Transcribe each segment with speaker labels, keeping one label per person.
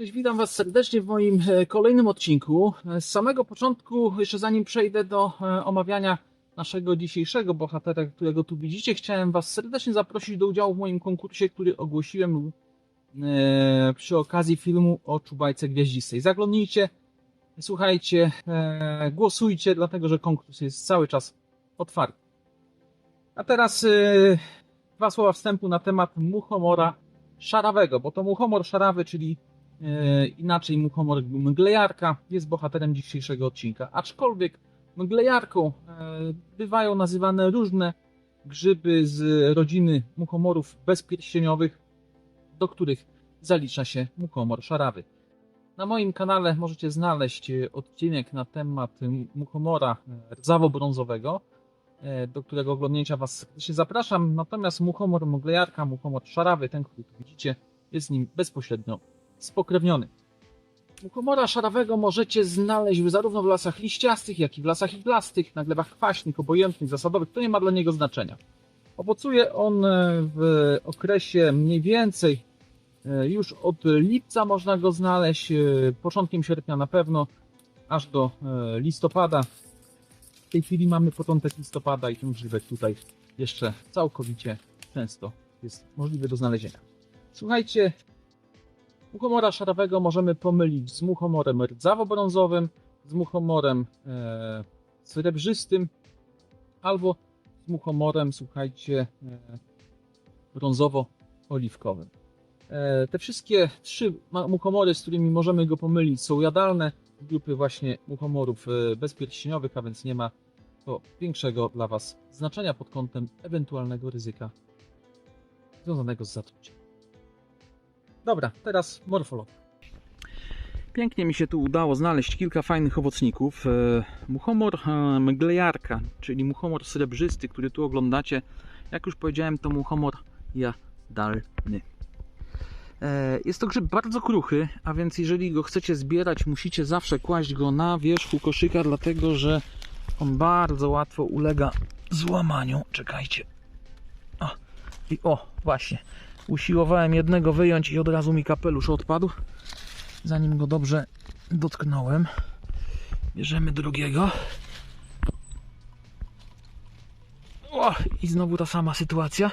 Speaker 1: Cześć, witam Was serdecznie w moim e, kolejnym odcinku. E, Z samego początku, jeszcze zanim przejdę do e, omawiania naszego dzisiejszego bohatera, którego tu widzicie, chciałem Was serdecznie zaprosić do udziału w moim konkursie, który ogłosiłem przy okazji filmu o Czubajce Gwiaździstej. Zaglądnijcie, słuchajcie, głosujcie, dlatego że konkurs jest cały czas otwarty. A teraz dwa słowa wstępu na temat muchomora szarawego, bo to muchomor szarawy, czyli e, inaczej muchomor mglejarka, jest bohaterem dzisiejszego odcinka. Aczkolwiek mglejarką e, bywają nazywane różne grzyby z rodziny muchomorów bezpierścieniowych, do których zalicza się muchomor szarawy. Na moim kanale możecie znaleźć e, odcinek na temat muchomora e, rdzawo-brązowego, do którego oglądnięcia Was serdecznie zapraszam. Natomiast muchomor mglejarka, muchomor szarawy, ten, który tu widzicie, jest nim bezpośrednio spokrewniony. Muchomora szarawego możecie znaleźć zarówno w lasach liściastych, jak i w lasach iglastych, na glebach kwaśnych, obojętnych, zasadowych. To nie ma dla niego znaczenia. Owocuje on e, w okresie mniej więcej e, już od lipca można go znaleźć, e, początkiem sierpnia na pewno, aż do listopada. W tej chwili mamy początek listopada i ten grzybek tutaj jeszcze całkowicie często jest możliwy do znalezienia. Słuchajcie, muchomora szarawego możemy pomylić z muchomorem rdzawo-brązowym, z muchomorem e, srebrzystym albo z muchomorem, słuchajcie, e, brązowo-oliwkowym. E, te wszystkie trzy muchomory, z którymi możemy go pomylić, są jadalne z grupy właśnie muchomorów e, bezpierścieniowych, a więc nie ma to większego dla Was znaczenia pod kątem ewentualnego ryzyka związanego z zatruciem. Dobra, teraz morfologia. Pięknie mi się tu udało znaleźć kilka fajnych owocników. E, Muchomor e, mglejarka, czyli muchomor srebrzysty, który tu oglądacie. Jak już powiedziałem, to muchomor jadalny. E, Jest to grzyb bardzo kruchy, a więc jeżeli go chcecie zbierać, musicie zawsze kłaść go na wierzchu koszyka, dlatego że on bardzo łatwo ulega złamaniu. Czekajcie. O, i o, właśnie. Usiłowałem jednego wyjąć i od razu mi kapelusz odpadł. Zanim go dobrze dotknąłem. Bierzemy drugiego. O, i znowu ta sama sytuacja.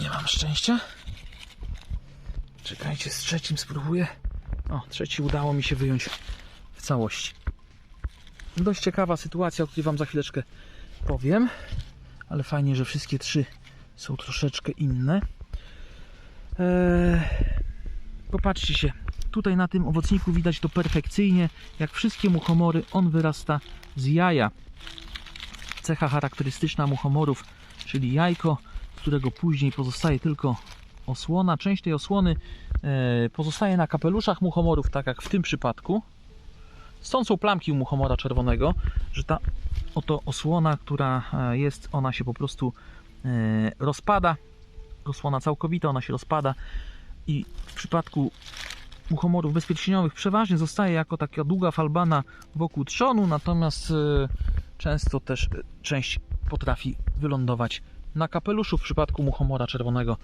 Speaker 1: Nie mam szczęścia. Czekajcie, z trzecim spróbuję. O, trzeci udało mi się wyjąć w całości. Dość ciekawa sytuacja, o której Wam za chwileczkę powiem. Ale fajnie, że wszystkie trzy są troszeczkę inne. Eee, popatrzcie się. Tutaj na tym owocniku widać to perfekcyjnie. Jak wszystkie muchomory, on wyrasta z jaja. Cecha charakterystyczna muchomorów, czyli jajko, którego później pozostaje tylko osłona. Część tej osłony e, pozostaje na kapeluszach muchomorów, tak jak w tym przypadku. Stąd są plamki u muchomora czerwonego, że ta oto osłona, która e, jest, ona się po prostu rozpada. Osłona całkowita, ona się rozpada i w przypadku muchomorów bezpierścieniowych przeważnie zostaje jako taka długa falbana wokół trzonu, natomiast e, często też e, część potrafi wylądować na kapeluszu. W przypadku muchomora czerwonego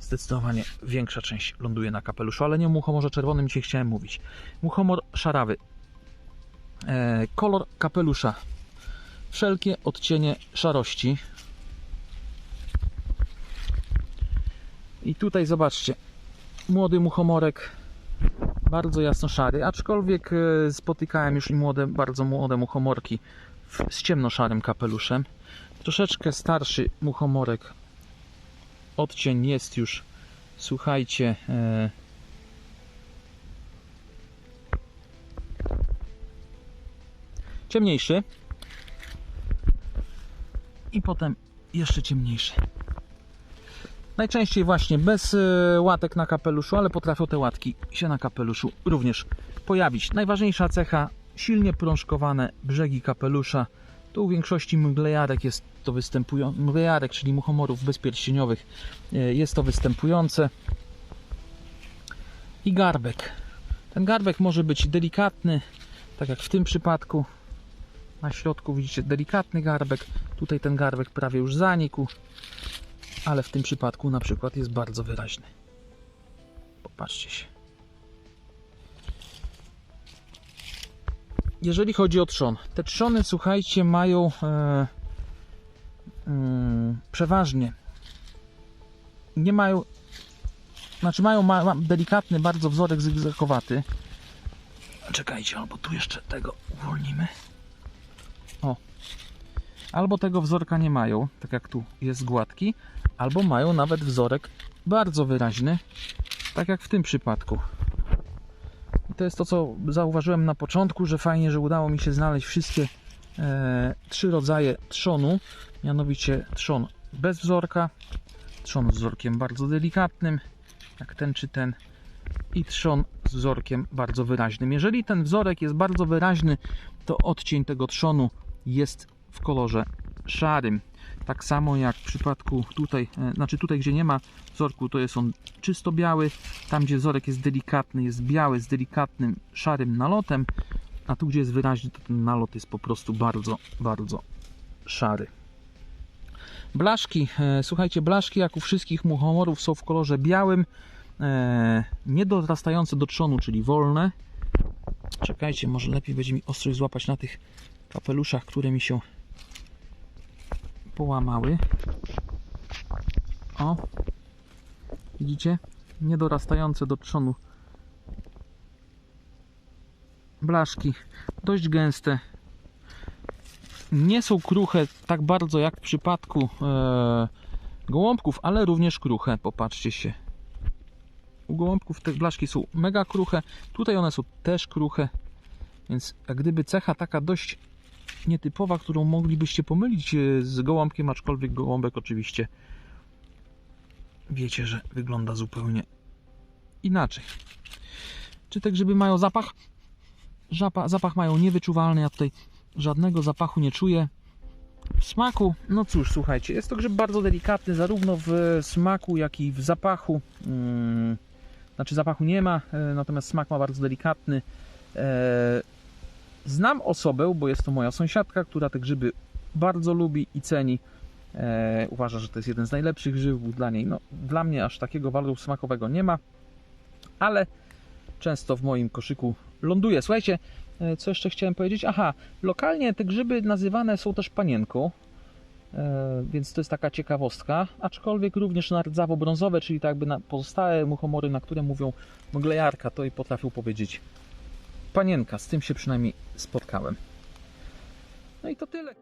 Speaker 1: zdecydowanie większa część ląduje na kapeluszu, ale nie o muchomorze czerwonym dzisiaj chciałem mówić. Muchomor szarawy. E, kolor kapelusza. Wszelkie odcienie szarości. I tutaj zobaczcie, młody muchomorek, bardzo jasno szary, aczkolwiek e, spotykałem już i młode, bardzo młode muchomorki w, z ciemnoszarym kapeluszem. Troszeczkę starszy muchomorek, odcień jest już, słuchajcie, e, ciemniejszy i potem jeszcze ciemniejszy. Najczęściej właśnie bez e, łatek na kapeluszu, ale potrafią te łatki się na kapeluszu również pojawić. Najważniejsza cecha silnie prążkowane brzegi kapelusza. Tu u większości mglejarek jest to występujące, mglejarek, czyli muchomorów bezpierścieniowych e, jest to występujące. I garbek. Ten garbek może być delikatny, tak jak w tym przypadku. Na środku widzicie delikatny garbek. Tutaj ten garbek prawie już zanikł ale w tym przypadku na przykład jest bardzo wyraźny. Patrzcie się. Jeżeli chodzi o trzon, te trzony, słuchajcie, mają e, mm, przeważnie nie mają, znaczy mają ma, ma delikatny bardzo wzorek zygzakowaty. Czekajcie, albo tu jeszcze tego uwolnimy. Albo tego wzorka nie mają, tak jak tu jest gładki, albo mają nawet wzorek bardzo wyraźny, tak jak w tym przypadku. I to jest to, co zauważyłem na początku, że fajnie, że udało mi się znaleźć wszystkie e, trzy rodzaje trzonu, mianowicie trzon bez wzorka, trzon z wzorkiem bardzo delikatnym, jak ten czy ten, i trzon z wzorkiem bardzo wyraźnym. Jeżeli ten wzorek jest bardzo wyraźny, to odcień tego trzonu jest w kolorze szarym. Tak samo jak w przypadku tutaj, e, znaczy tutaj gdzie nie ma wzorku, to jest on czysto biały. Tam gdzie wzorek jest delikatny, jest biały z delikatnym szarym nalotem, a tu gdzie jest wyraźny, to ten nalot jest po prostu bardzo, bardzo szary. Blaszki, e, słuchajcie, blaszki jak u wszystkich muchomorów są w kolorze białym, e, niedorastające do trzonu, czyli wolne. Czekajcie, może lepiej będzie mi ostrość złapać na tych kapeluszach, które mi się połamały. O, widzicie? Niedorastające do trzonu blaszki, dość gęste, nie są kruche tak bardzo jak w przypadku e, gołąbków, ale również kruche. Popatrzcie się. U gołąbków te blaszki są mega kruche. Tutaj one są też kruche. Więc jak gdyby cecha taka dość nietypowa, którą moglibyście pomylić e, z gołąbkiem, aczkolwiek gołąbek oczywiście wiecie, że wygląda zupełnie inaczej. Czy te grzyby mają zapach? Żapa, zapach mają niewyczuwalny. Ja tutaj żadnego zapachu nie czuję. W smaku, no cóż, słuchajcie, jest to grzyb bardzo delikatny, zarówno w smaku, jak i w zapachu. Mm, znaczy, zapachu nie ma, e, natomiast smak ma bardzo delikatny. Znam osobę, bo jest to moja sąsiadka, która te grzyby bardzo lubi i ceni. E, uważa, że to jest jeden z najlepszych grzybów dla niej. No, dla mnie aż takiego waloru smakowego nie ma, ale często w moim koszyku ląduje. Słuchajcie, E, Co jeszcze chciałem powiedzieć? Aha, lokalnie te grzyby nazywane są też panienką, e, więc to jest taka ciekawostka, aczkolwiek również na rdzawo-brązowe, czyli tak jakby na pozostałe muchomory, na które mówią mglejarka, to i potrafią powiedzieć panienka. Z tym się przynajmniej spotkałem. No i to tyle.